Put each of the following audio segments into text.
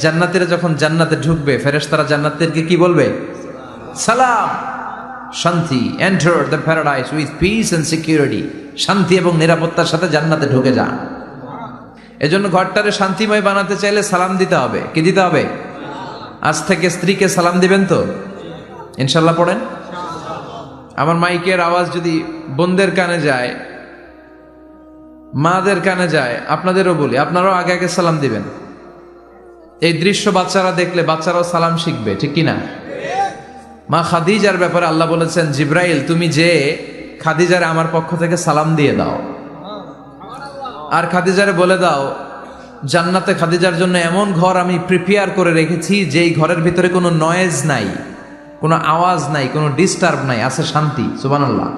জান্নাতিরা যখন জান্নাতে ঢুকবে, ফেরেশতারা জান্নাতেরকে কি বলবে? সালাম। শান্তি। Enter the paradise with peace and security শান্তি এবং নিরাপত্তার সাথে জান্নাতে ঢুকে যান। এজন্য ঘরটারে শান্তিময় বানাতে চাইলে সালাম দিতে হবে। কি দিতে হবে? আজ থেকে স্ত্রীকে সালাম দিবেন তো? ইনশাল্লাহ পড়েন? আমার মাইকের আওয়াজ যদি বোনদের কানে যায়, মাদের কানে যায়, আপনাদেরও বলি, আপনারাও আগে আগে সালাম দিবেন। এই দৃশ্য বাচ্চারা দেখলে বাচ্চারাও সালাম শিখবে, ঠিক কিনা? মা খাদিজার ব্যাপারে আল্লাহ বলেছেন, জিব্রাইল, তুমি যে খাদিজারে আমার পক্ষ থেকে সালাম দিয়ে দাও। আর খাদিজারে বলে দাও, জান্নাতে খাদিজার জন্য এমন ঘর আমি প্রিপেয়ার করে রেখেছি, যেই ঘরের ভিতরে কোনো নয়েজ নাই, কোনো আওয়াজ নাই, কোনো ডিস্টার্ব নাই, আছে শান্তি, সুবহানাল্লাহ।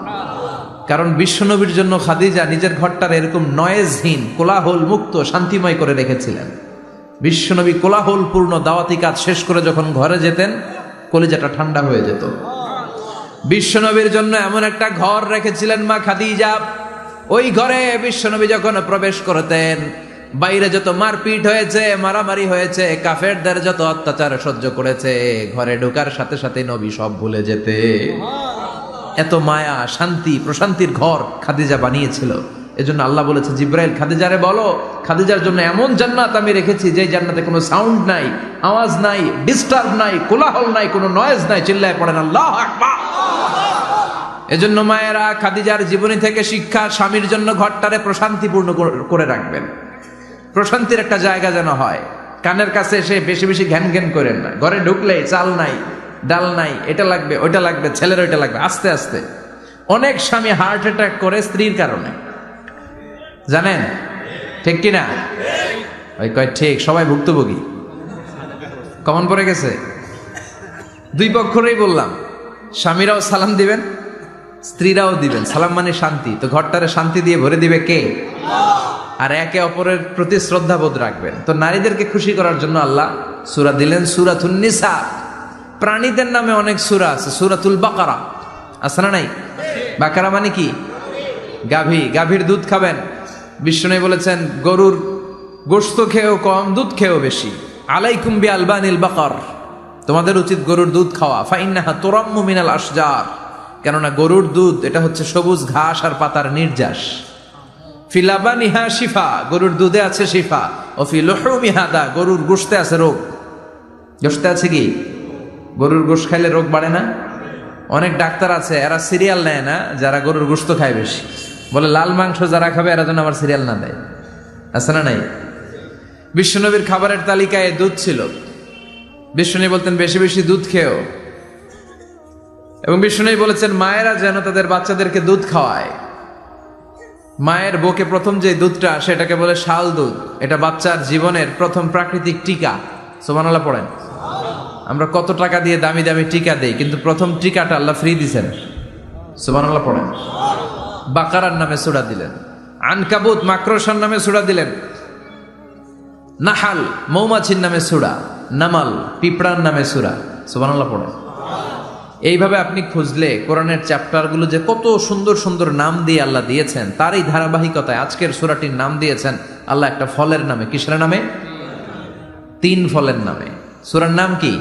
কারণ বিশ্বনবীর জন্য খাদিজা নিজের ঘরটার এরকম নয়েজহীন কোলাহল মুক্ত শান্তিময় করে রেখেছিলেন। বিশ্বনবী কোলাহলপূর্ণ দাওয়াতি কাজ শেষ করে যখন ঘরে যেতেন, কলিজাটা ঠান্ডা হয়ে যেত। বিশ্বনবীর জন্য এমন একটা ঘর রেখেছিলেন মা খাদিজা। ওই ঘরে বিশ্বনবী যখন প্রবেশ করতেন, বাইরে যত মারপিট হয়েছে, মারামারি হয়েছে, কাফেরদের যত অত্যাচার সহ্য করেছে, ঘরে ঢোকার সাথে সাথে নবী সব ভুলে যেতে। এত মায়া, শান্তি, প্রশান্তির ঘর খাদিজা বানিয়েছিল। এজন্য আল্লাহ বলেছে জিব্রাইল খাদিজারে বলো, খাদিজার জন্য এমন জান্নাত আমি রেখেছি যে জান্নাতে কোনো সাউন্ড নাই, আওয়াজ নাই ডিস্টার্ব নাই, কোলাহল নাই, কোনো নয়েজ নাই, চিল্লায় পড়েন, আল্লাহ এজন্য মায়েরা খাদিজার জীবনী থেকে শিক্ষা, স্বামীর জন্য ঘরটারে প্রশান্তিপূর্ণ করে রাখবেন। প্রশান্তির একটা জায়গা যেন হয়। কানের কাছে এসে বেশি বেশি ঘ্যান ঘ্যান করেন না। ঘরে ঢুকলেই চাল নাই, ডাল নাই, এটা লাগবে, ওইটা লাগবে, ছেলের ওইটা লাগবে, আস্তে আস্তে। অনেক স্বামী হার্ট অ্যাটাক করে স্ত্রীর কারণে। জানেন? ঠিক কি না ওই কয়, ঠিক, সবাই ভুক্তভোগী। কমন পড়ে গেছে? দুই পক্ষরেই বললাম, স্বামীরাও সালাম দিবেন, স্ত্রীরাও দিবেন। সালাম মানে শান্তি। তো ঘরটারে শান্তি দিয়ে ভরে দিবে কে? আর একে অপরের প্রতি শ্রদ্ধাবোধ রাখবেন। তো নারীদেরকে খুশি করার জন্য আল্লাহ সুরা দিলেন সুরাতুন নিসা। প্রাণীদের নামে অনেক সুরা আছে, সুরাতুল বাকারা। আছে না নাই? বাকারা মানে কি? গাভী। গাভীর দুধ খাবেন বিষ্ণু বলেছেন, গরুর গোস্ত খেয়েও কম, দুধ খেয়েও বেশি। আলাইকুম বি আলবানিল বাকর। তোমাদের উচিত গরুর দুধ খাওয়া। ফাইন্নাহা তোরাম্মু মিনাল আসজার কেননা গরুর দুধ, এটা হচ্ছে সবুজ ঘাস আর পাতার নির্যাস। ফিলাবানিহা শিফা, গরুর দুধে আছে শিফা। ও ফি লহমিহাদা গরুর গোশতে আছে রোগ। গোশতে আছে কি? গরুর গোশ খাইলে রোগ বাড়ে না? অনেক ডাক্তার আছে, এরা সিরিয়াল নেয় না, যারা গরুর গোশত খায় বেশি। বলে, লাল মাংস যারা খাবে, এরা যেন আমার সিরিয়াল না দেয়। আছে না নাই? বিশ্বনবীর খাবারের তালিকায় দুধ ছিল। বিশ্বনবী বলতেন, বেশি বেশি দুধ খেয়েও এবং বিষ্ণুই বলেছেন, মায়েরা যেন তাদের বাচ্চাদেরকে দুধ খাওয়ায়। মায়ের বুকে প্রথম যে দুধটা, সেটাকে বলে শাল দুধ। এটা বাচ্চার জীবনের প্রথম প্রাকৃতিক টিকা। সোমানাল্লাহ পড়েন। আমরা কত টাকা দিয়ে দামি দামি টিকা দেই, কিন্তু প্রথম টিকাটা আল্লাহ ফ্রি দিছেন। সোমানাল্লাহ পড়েন। বাকারার নামে সুরা দিলেন। আনকাবুত, মাকড়সার নামে সুরা দিলেন। নাহাল, মৌমাছির নামে সুরা। নামাল, পিঁপড়ার নামে সুরা। সোমানাল্লাহ পড়েন। এইভাবে আপনি খুঁজলে কোরআনের চ্যাপ্টারগুলো যে কত সুন্দর সুন্দর নাম দিয়ে আল্লাহ দিয়েছেন তার এই ধারাবাহিকতায় আজকের সুরাটির নাম দিয়েছেন, আল্লাহ একটা ফলের নামে, কিসের নামে? তিন ফলের নামে। সুরার নাম কি?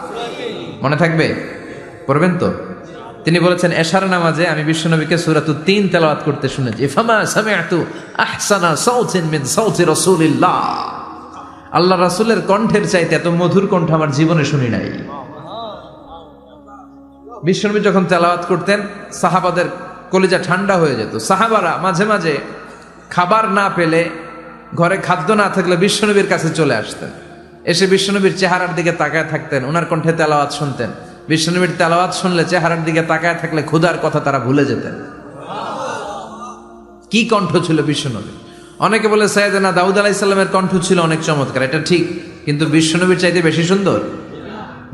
মনে থাকবে? পড়বেন তো? তিনি বলেছেন, এশার নামাজে আমি বিশ্বনবীকে সূরাতুত তিন তেলাওয়াত করতে শুনেছি। ফামা আল্লাহ রাসূলের কণ্ঠের চাইতে এত মধুর কণ্ঠ আমার জীবনে শুনি নাই। বিশ্বনবী যখন তেলাওয়াত করতেন, সাহাবাদের কলিজা ঠান্ডা হয়ে যেত। সাহাবারা মাঝে মাঝে খাবার না পেলে, ঘরে খাদ্য না থাকলে বিশ্বনবীর কাছে চলে আসতেন। এসে বিশ্বনবীর চেহারার দিকে তাকায় থাকতেন ওনার কণ্ঠে তেলাওয়াত শুনতেন। বিশ্বনবীর তেলাওয়াত শুনলে চেহারার দিকে তাকায় থাকলে ক্ষুধার কথা তারা ভুলে যেতেন। কি কণ্ঠ ছিল বিশ্বনবী অনেকে বলে সৈয়দনা দাউদ আলাইসাল্লামের কণ্ঠ ছিল অনেক চমৎকার, এটা ঠিক, কিন্তু বিশ্বনবীর চাইতে বেশি সুন্দর?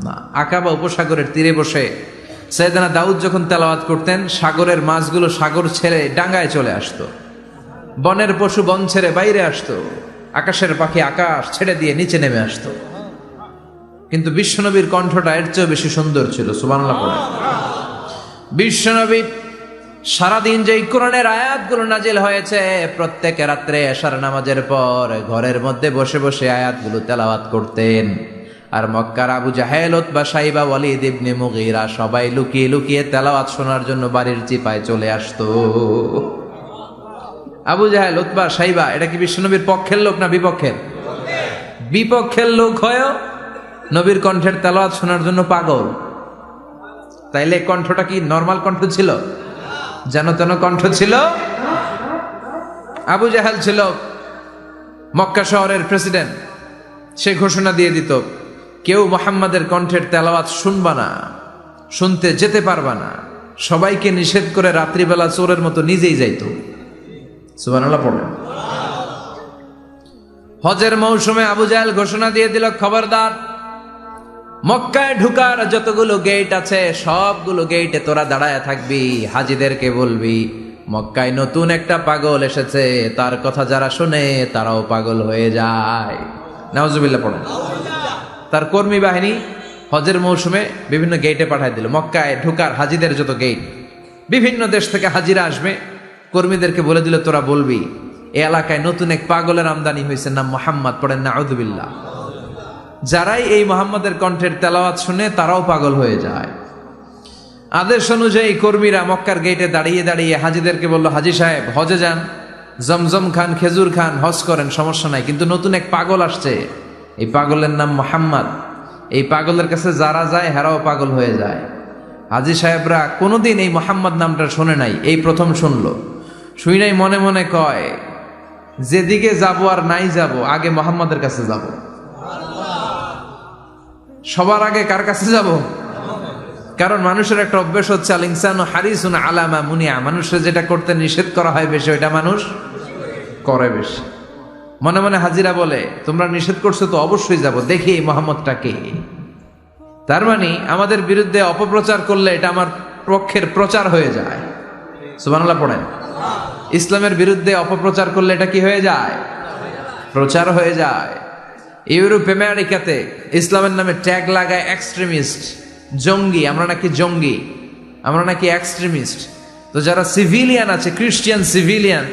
না আকাবা উপসাগরের তীরে বসে সৈয়দানা দাউদ যখন তেলাওয়াত করতেন, সাগরের মাছগুলো সাগর ছেড়ে ডাঙ্গায় চলে আসতো। বনের পশু বন ছেড়ে বাইরে আসতো। আকাশের পাখি আকাশ ছেড়ে দিয়ে নিচে নেমে আসতো। কিন্তু বিশ্বনবীর কণ্ঠটা এর চেয়েও বেশি সুন্দর ছিল সুবাংলা পড়ে। বিশ্বনবী সারাদিন যে কোরআনের আয়াতগুলো নাজিল হয়েছে, প্রত্যেক রাত্রে এশার নামাজের পর ঘরের মধ্যে বসে বসে আয়াতগুলো তেলাওয়াত করতেন। আর মক্কার আবু জাহেল বা সাইবা, ওয়ালিদ ইবনে মুগীরা সবাই লুকিয়ে লুকিয়ে তেলাওয়াত শোনার জন্য বাড়ির চিপায় চলে আসতো। আবু জাহেল, উতবা, সাইবা, এটা কি বিশ্বনবীর পক্ষের লোক না বিপক্ষের? বিপক্ষের লোক হয় নবীর কণ্ঠের তেলাওয়াত শোনার জন্য পাগল। তাইলে কণ্ঠটা কি নর্মাল কণ্ঠ ছিল? যেন তেন কণ্ঠ ছিল আবু জাহেল ছিল মক্কা শহরের প্রেসিডেন্ট। সে ঘোষণা দিয়ে দিত, কেউ মোহাম্মদের কণ্ঠের তেলাওয়াত শুনবা না, শুনতে যেতে পারবা না। সবাইকে নিষেধ করে রাত্রিবেলা চোরের মতো নিজেই যাইতো। হজের মৌসুমে আবু জাহেল ঘোষণা দিয়ে দিল, খবরদার, মক্কায় ঢুকার যতগুলো গেট আছে, সবগুলো গেটে তোরা দাঁড়ায় থাকবি, হাজিদেরকে বলবি, মক্কায় নতুন একটা পাগল এসেছে, তার কথা যারা শুনে, তারাও পাগল হয়ে যায়। নওয়াজুবিল্লাহ পড়েন। তার কর্মী বাহিনী হজের মৌসুমে বিভিন্ন গেটে পাঠায় দিল, মক্কায় ঢুকার হাজিদের যত গেট বিভিন্ন দেশ থেকে হাজিরা আসবে কর্মীদেরকে বলে দিল, তোরা বলবি, এ এলাকায় নতুন এক পাগলের আমদানি হয়েছে, নাম মোহাম্মদ, পড়েন না আউদুবিল্লাহ যারাই এই মোহাম্মদের কণ্ঠের তেলাওয়াত শুনে, তারাও পাগল হয়ে যায়। আদেশ অনুযায়ী কর্মীরা মক্কার গেটে দাঁড়িয়ে দাঁড়িয়ে হাজিদেরকে বলল, হাজি সাহেব, হজে যান। জমজম খান, খেজুর খান, হজ করেন, সমস্যা নাই। কিন্তু নতুন এক পাগল আসছে। এই পাগলের নাম মোহাম্মদ। এই পাগলের কাছে যারা যায়, হেরাও পাগল হয়ে যায়। হাজি সাহেবরা কোনোদিন এই মোহাম্মদ নামটা শোনে নাই, এই প্রথম শুনলো। শুই নাই মনে মনে কয়, যেদিকে যাব আর নাই যাব, আগে মোহাম্মদের কাছে যাব। সবার আগে কার কাছে যাব? কারণ মানুষের একটা অভ্যেস হচ্ছে, আল ইনসান হারিসুন আলামা মুনিয়া। মানুষের যেটা করতে নিষেধ করা হয় বেশি, ওইটা মানুষ করে বেশি। মনে মনে হাজিরা বলে, তোমরা নিষেধ করছ তো অবশ্যই যাব, দেখি এই মোহাম্মদটা কে? তার মানে আমাদের বিরুদ্ধে অপপ্রচার করলে এটা আমার পক্ষের প্রচার হয়ে যায়। সুবহানাল্লাহ, পড়েন। ইসলামের বিরুদ্ধে অপপ্রচার করলে এটা কি হয়ে যায়? প্রচার হয়ে যায়। ইউরোপ আমেরিকাতে ইসলামের নামে ট্যাগ লাগায় এক্সট্রিমিস্ট জঙ্গি। আমরা নাকি জঙ্গি। আমরা নাকি এক্সট্রিমিস্ট তো যারা সিভিলিয়ান আছে খ্রিস্টিয়ান সিভিলিয়ান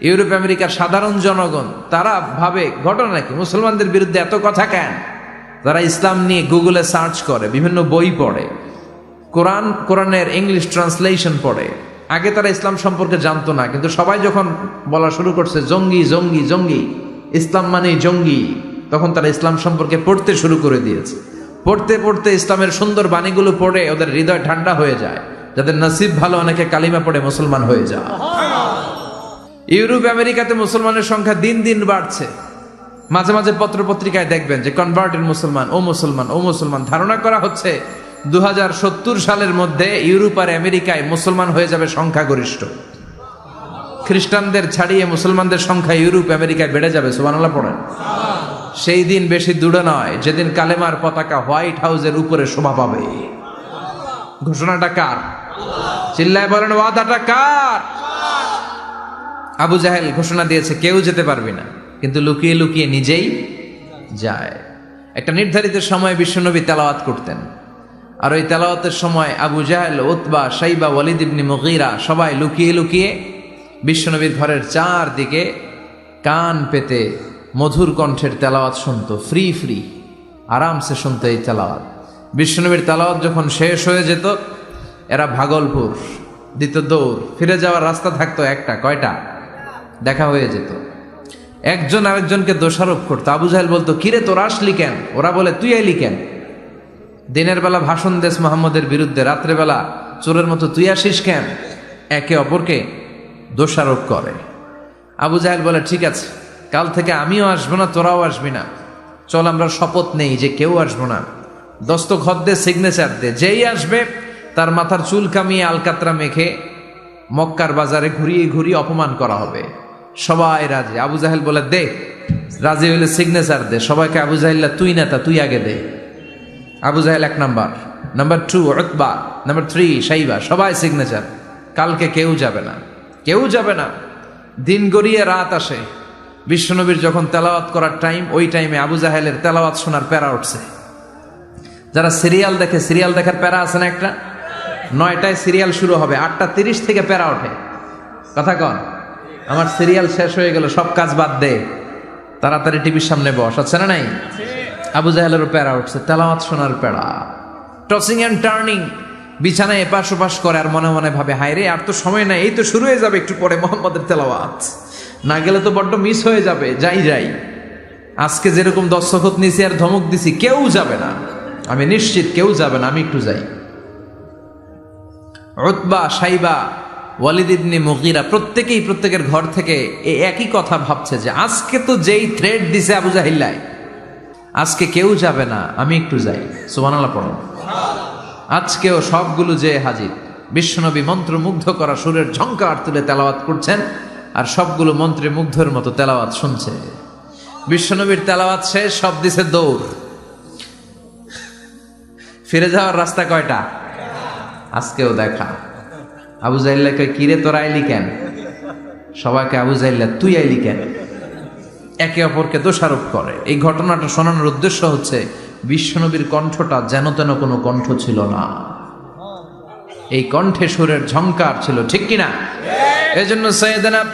ইউরোপ আমেরিকার সাধারণ জনগণ, তারা ভাবে, ঘটনা নাকি? মুসলমানদের বিরুদ্ধে এত কথা কেন? তারা ইসলাম নিয়ে গুগলে সার্চ করে, বিভিন্ন বই পড়ে, কোরআন, কোরআনের ইংলিশ ট্রান্সলেশন পড়ে আগে তারা ইসলাম সম্পর্কে জানতো না, কিন্তু সবাই যখন বলা শুরু করছে, জঙ্গি জঙ্গি জঙ্গি, ইসলাম মানে জঙ্গি, তখন তারা ইসলাম সম্পর্কে পড়তে শুরু করে দিয়েছে। পড়তে পড়তে ইসলামের সুন্দর বাণীগুলো পড়ে ওদের হৃদয় ঠান্ডা হয়ে যায়। যাদের নসিব ভালো, অনেকে কালিমা পড়ে মুসলমান হয়ে যায়। ইউরোপ, আমেরিকাতে মুসলমানের সংখ্যা দিন দিন বাড়ছে। মাঝে মাঝে পত্র পত্রিকায় দেখবেন যে কনভার্টেড মুসলমান, ও মুসলমান ও মুসলমান, ধারণা করা হচ্ছে দু হাজার সত্তর সালের মধ্যে ইউরোপ আর আমেরিকায় মুসলমান হয়ে যাবে সংখ্যাগরিষ্ঠ। খ্রিস্টানদের ছাড়িয়ে মুসলমানদের সংখ্যা ইউরোপ, আমেরিকায় বেড়ে যাবে সুবানাল্লাহ পড়েন। সেই দিন বেশি দূরে নয়, যেদিন কালেমার পতাকা হোয়াইট হাউসের উপরে শোভা পাবে। ঘোষণাটা কার? চিল্লায় বলেন, ওয়াদাটা কার? আবু জাহেল ঘোষণা দিয়েছে, কেউ যেতে পারবি না, কিন্তু লুকিয়ে লুকিয়ে নিজেই যায়। একটা নির্ধারিত সময় বিশ্বনবী তেলাওয়াত করতেন। আর ওই তেলাওয়াতের সময় আবু জাহেল, উতবা সাইবা ওয়ালিদ ইবনি মুগিরা সবাই লুকিয়ে লুকিয়ে বিশ্বনবীর ঘরের চারদিকে কান পেতে মধুর কণ্ঠের তেলাওয়াত শুনতো ফ্রি ফ্রি আরামসে শুনতো এই তেলাওয়াত। বিশ্বনবীর তেলাওয়াত যখন শেষ হয়ে যেত, এরা ভাগলপুর, দিত দৌড়, ফিরে যাওয়ার রাস্তা থাকতো একটা, কয়টা? দেখা হয়ে যেত। একজন আরেকজনকে দোষারোপ করতো। আবু জাহেল বলতো, কিরে, তোর আসলি কেন? ওরা বলে, তুই আইলি কেন? দিনের বেলা ভাষণ দেশ মোহাম্মদের বিরুদ্ধে রাত্রেবেলা চোরের মতো তুই আসিস কেন? একে অপরকে দোষারোপ করে। আবু জাহেল বলে, ঠিক আছে, কাল থেকে আমিও আসব না, তোরাও আসবি না। চল, আমরা শপথ নেই যে কেউ আসব না। দস্তখত দে সিগনেচার দে। যেই আসবে, তার মাথার চুল কামিয়ে আলকাতরা মেখে মক্কার বাজারে ঘুরিয়ে ঘুরিয়ে অপমান করা হবে। সবাই রাজি। আবু জাহেল বলে, দে, রাজি হইলে সিগনেচার দে। সবাইকে আবু জাহিল্লা তুই নেতা, তুই আগে দে। আবু জাহেল এক number. Number two Utba. Number three Shaiba. সবাই সিগনেচার কালকে কেউ যাবে না। কেউ যাবে না। দিন গড়িয়ে রাত আসে। বিশ্বনবীর যখন তেলাওয়াত করার টাইম ওই টাইমে আবু জাহেলের তেলাওয়াত শোনার প্যারা উঠছে। যারা সিরিয়াল দেখে সিরিয়াল দেখার প্যারা আছে না একটা? নয়টায় সিরিয়াল শুরু হবে। আটটা তিরিশ থেকে প্যারা ওঠে। কথা কন। আমার সিরিয়াল শেষ হয়ে গেল, সব কাজ বাদ দে। তাড়াতাড়ি টিভির সামনে বস, আছে না নাই? আবু জাহেলেরও প্যারা উঠছে, তেলাওয়াত শোনার প্যারা। টসিং অ্যান্ড টার্নিং বিছানায় এপাশ ওপাশ করে আর মনে মনে ভাবে হায় রে আর তো সময় নাই, এই তো শুরু হয়ে যাবে একটু পরে মোহাম্মদের তেলাওয়াত। না গেলে তো বড্ড মিস হয়ে যাবে, যাই যাই। আজকে যেরকম দর্শকত নিছি আর ধমক দিছি, কেউ যাবে না। আমি নিশ্চিত কেউ যাবে না, আমি একটু যাই। উতবা, সাইবা, ওয়ালিদ ইবনে মুগিরা প্রত্যেকেই প্রত্যেকের ঘর থেকে এই একই কথা ভাবছে যে, আজকে তো যেই থ্রেড দিছে আবু জাহিল্লায় আজকে কেউ যাবে না, আমি একটু যাই। সুবহানাল্লাহ পড়ো। আজকেও সবগুলো যে হাজির, বিশ্বনবী মন্ত্রমুগ্ধ করা সুরের ঝঙ্কার তুলে তেলাওয়াত করছেন, আর সবগুলো মন্ত্রে মুগ্ধের মতো তেলাওয়াত শুনছে। বিশ্বনবীর তেলাওয়াত শেষ, সব দিছে দৌড়। ফিরে যাওয়ার রাস্তা কয়টা? আজকেও দেখা। আবু জাইল্লাকে কিরে তোরা আইলি কেন? সবাইকে আবু জাইল্লা, তুই আইলি কেন? একে অপরকে দোষারোপ করে। এই ঘটনাটা শোনানোর উদ্দেশ্য হচ্ছে, বিশ্বনবীর কণ্ঠটা যেন তেন কোনো কণ্ঠ ছিল না। এই কণ্ঠে সুরের ঝংকার ছিল, ঠিক কিনা? এজন্য সৈয়দনা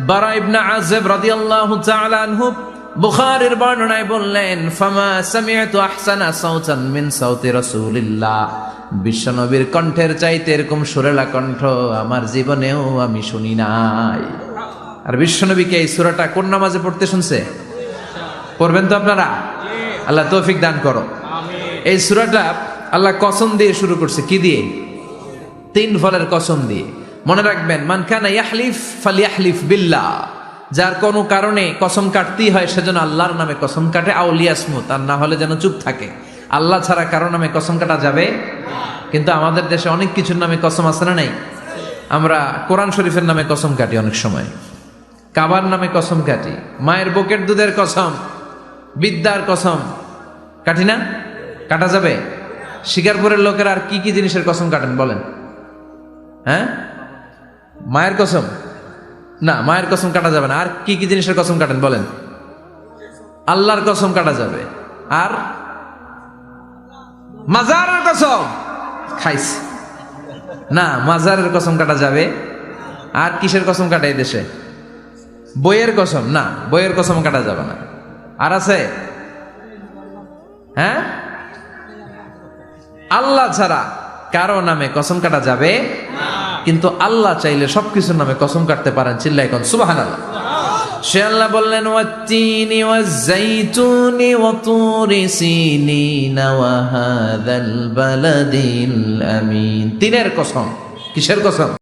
বারা ইবনা আজেব রাদিয়াল্লাহু তাআলা আনহু বুখারীর বর্ণনায় বললেন, ফামা সামিআতু আহসানা সাউতান মিন সাউতি রাসূলিল্লাহ। বিশ্বনবীর কণ্ঠের চাইতে এরকম সুরেলা কণ্ঠ আমার জীবনেও আমি শুনি নাই। আর বিশ্বনবীকে এই সূরাটা কোন নামাজে পড়তে শুনছে? পড়বেন তো আপনারা? আল্লাহ তৌফিক দান করো। এই সুরাটা আল্লাহ কসম দিয়ে শুরু করছে। কি দিয়ে? তিন ফলের কসম দিয়ে। মনে রাখবেন মান কানা ইয়াহলিফ ফালিয়াহলিফ বিল্লাহ। যার কোনো কারণে কসম কাটতেই হয় সেজন্য আল্লাহর নামে কসম কাটে। আউলিয়াসমুত আর না হলে যেন চুপ থাকে। আল্লাহ ছাড়া কারও নামে কসম কাটা যাবে? কিন্তু আমাদের দেশে অনেক কিছুর নামে কসম আছে না নাই? আমরা কোরআন শরীফের নামে কসম কাটি অনেক সময়। কাবার নামে কসম কাটি। মায়ের বুকের দুধের কসম, বিদ্যার কসম। কাটি না? কাটা যাবে? শিকারপুরের লোকের আর কি কি জিনিসের কসম কাটেন বলেন? হ্যাঁ? মায়ের কসম? না, মায়ের কসম কাটা যাবে না। আর কি কি জিনিসের কসম কাটেন বলেন? আল্লাহর কসম কাটা যাবে। আর মাজারের কসম? খাইস। না, মাজারের কসম কাটা যাবে। আর কিসের কসম কাটে দেশে? বইয়ের কসম, না, বইয়ের কসম কাটা যাবে না। আর আছে? হ্যাঁ? আল্লাহ ছাড়া কারও নামে কসম কাটা যাবে কিন্তু আল্লাহ চাইলে সবকিছুর নামে কসম কাটতে পারেন চিল্লাই কন সুবাহান আল্লাহ সে আল্লাহ বললেন, ওয়াত্তিনি ওয়াজ্জাইতুনি ওয়াতুরি সিনিনা ওয়া হাযাল বালাদিল আমিন। তিনের কসম, কিসের কসম?